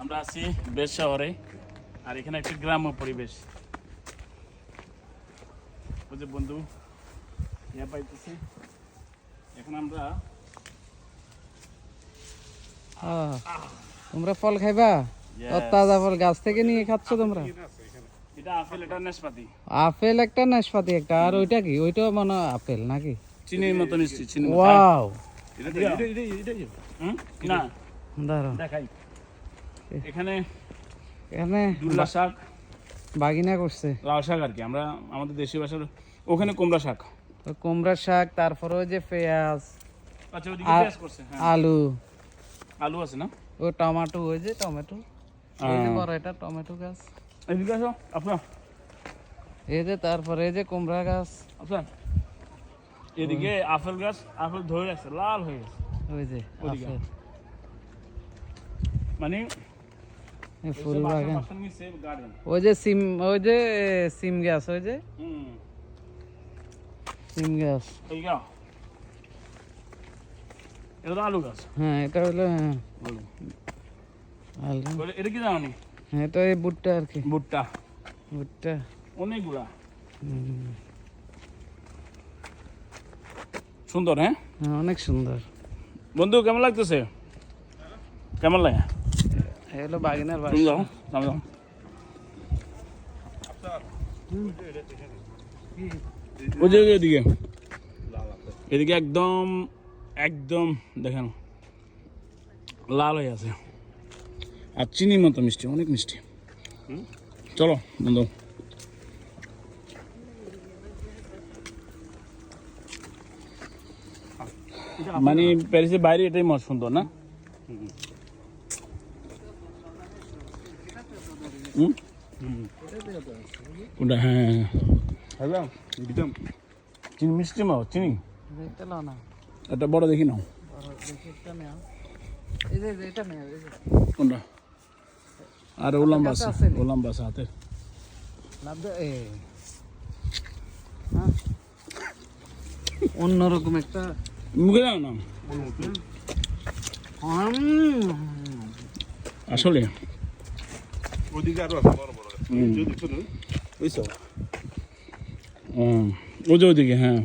আমরা আছি বেশ শহরে আর এখানে একটি গ্রাম্য পরিবেশ। ওই যে বন্ধু ইয়া পাইতেছি। এখন আমরা তোমরা ফল খাইবা? তাজা ফল গাছ থেকে নিয়ে খাচ্ছ তোমরা? এটা আপেল এটা নাশপাতি আপেল একটা নাশপাতি একটা আর ওইটা কি? ওইটাও মনে হয় আপেল নাকি? চিনির মতো মিষ্টি চিনি ওয়াও। না। দাঁড়ো দেখাই। এখানে এখানে দুলা শাক। বাগিনা করছে। লাল শাক আর কি আমরা আমাদের দেশীয় ভাষার ওখানে কুমড়া শাক। তো কুমড়ার শাক তারপরে ওই যে পেঁয়াজ আচ্ছা ওদিকে পেঁয়াজ করছে হ্যাঁ। আলু। আলু আছে না? ও টমেটো ওই যে টমেটো। এই যে বড় এটা টমেটো গাছ। এদিকে আসো আপনার এই যে তারপরে এই যে কুমড়া গাছ। আপনার এদিকে আপেল গাছ আপেল ধরে রাখছে লাল হয়ে গেছে। ওই যে। মানে ফুল বাগান গার্ডেন ওই যে সিম ওই যে সিম গাছ ওই যে হুম সিম গাছ এই গা এটা তো আলু গাছ হ্যাঁ এটা হলো হ্যাঁ আলু আলু বলে, এটা কি জানি হ্যাঁ এটা এই বুটটা আর কি ভুট্টা বুটটা অনেকগুলা হুম। সুন্দর হ্যাঁ হ্যাঁ অনেক সুন্দর বন্ধু কেমন লাগতেছে কেমন লাগে ওই এদিকে। এদিকে একদম একদম, দেখেন। লাল হয়ে আছে। আর চিনি মতো মিষ্টি, অনেক মিষ্টি। চলো, বন্ধু। মানে প্যারিসের বাইরে এটাই মত সুন্দর, না? কোনটা হ্যাঁ হ্যাঁ চিনি মিষ্টি মাও চিনি একটা বড় দেখি নাও কোনটা আর ওলাম বাস? ওলাম বাস হাতে অন্যরকম একটা মুখে দাও না আসলে ওদিকে আরও আছে বড় বড়। যদি ছোট বুঝছ? যে ওইদিকে হ্যাঁ।